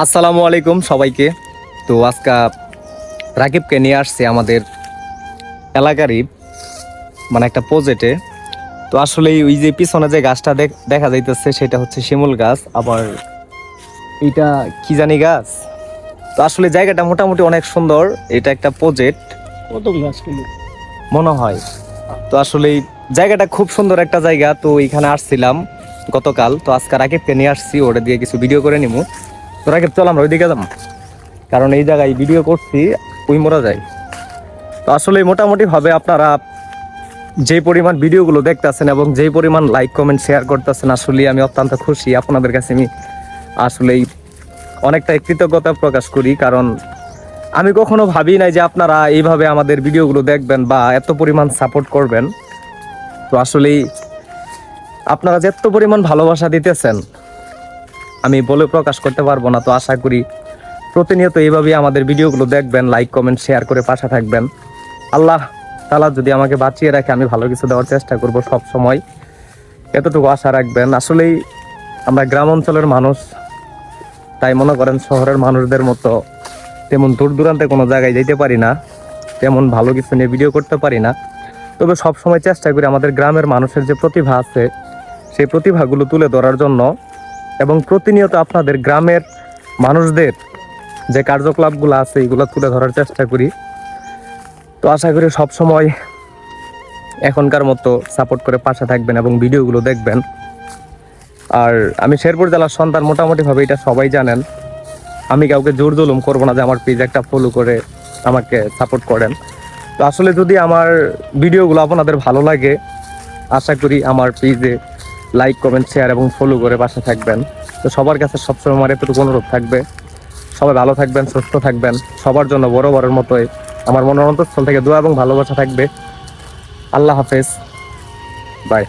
আসসালামু আলাইকুম সবাইকে। তো আজকে রাকিবকে নিয়ে আসছে আমাদের এলাকারই মানে একটা প্রজেক্টে তো আসলে ওই যে পিছনে যে গাছটা দেখ- যাইতেছে সেটা হচ্ছে শিমুল গাছ। আবার এটা কি জানি গাছ? তো আসলে জায়গাটা মোটামুটি অনেক সুন্দর। এটা একটা প্রজেক্ট গাছ মনে হয়। তো আসলে জায়গাটা খুব সুন্দর একটা জায়গা। তো এখানে আসছিলাম গতকাল। তো আজকে রাকিবকে নিয়ে আসছি ওটা দিয়ে কিছু ভিডিও করে নিবো তো রাকিব চল, আমরা ওইদিকে যাম কারণ এই জায়গায় ভিডিও করছি, ওই মোড়া যায় তো আসলে মোটামুটি ভাবে আপনারা যে পরিমাণ ভিডিওগুলো দেখতেছেন এবং যে পরিমাণ লাইক কমেন্ট শেয়ার করতেছেন আসলে আমি অত্যন্ত খুশি। আপনাদের কাছে আমি আসলেই অনেকটাই কৃতজ্ঞতা প্রকাশ করি, কারণ আমি কখনো ভাবি নাই যে আপনারা এইভাবে আমাদের ভিডিওগুলো দেখবেন বা এত পরিমাণ সাপোর্ট করবেন। তো আসলেই আপনারা যে এত পরিমাণ ভালোবাসা দিতেছেন আমি বলে প্রকাশ করতে পারব না, তো আশা করি প্রতিনিয়ত এইভাবেই আমাদের ভিডিওগুলো দেখবেন লাইক কমেন্ট শেয়ার করে পাশে থাকবেন। আল্লাহ তালা যদি আমাকে বাঁচিয়ে রাখে, আমি ভালো কিছু দেওয়ার চেষ্টা করব সব সময়। এতটুকু আশা রাখবেন। আসলেই আমরা গ্রাম অঞ্চলের মানুষ, তাই মনে করেন শহরের মানুষদের মতো তেমন দূর দূরান্তে কোনো জায়গায় যেতে পারি না, তেমন ভালো কিছু নিয়ে ভিডিও করতে পারি না। তবে সব সময় চেষ্টা করি আমাদের গ্রামের মানুষের যে প্রতিভা আছে, সেই প্রতিভাগুলো তুলে ধরার জন্য এবং প্রতিনিয়ত আপনাদের গ্রামের মানুষদের যে কার্যকলাপগুলো আছে, এগুলো তুলে ধরার চেষ্টা করি। তো আশা করি সব সময় এখনকার মতো সাপোর্ট করে পাশে থাকবেন এবং ভিডিওগুলো দেখবেন। আর আমি শেরপুর জেলার সন্তান মোটামুটিভাবে, এটা সবাই জানেন। আমি কাউকে জোর জুলুম করব না যে আমার পেজ একটা ফলো করে আমাকে সাপোর্ট করেন। তো আসলে যদি আমার ভিডিওগুলো আপনাদের ভালো লাগে, আশা করি আমার পেজে লাইক কমেন্ট শেয়ার এবং ফলো করে বাসা থাকবেন। তো সবার কাছে সবসময় আমার এতটুকু অনুরোধ থাকবে। সবাই ভালো থাকবেন, সুস্থ থাকবেন। সবার জন্য বড় বড়ের মতোই আমার মনের স্থল থেকে দোয়া এবং ভালোবাসা থাকবে। আল্লাহ হাফেজ। বাই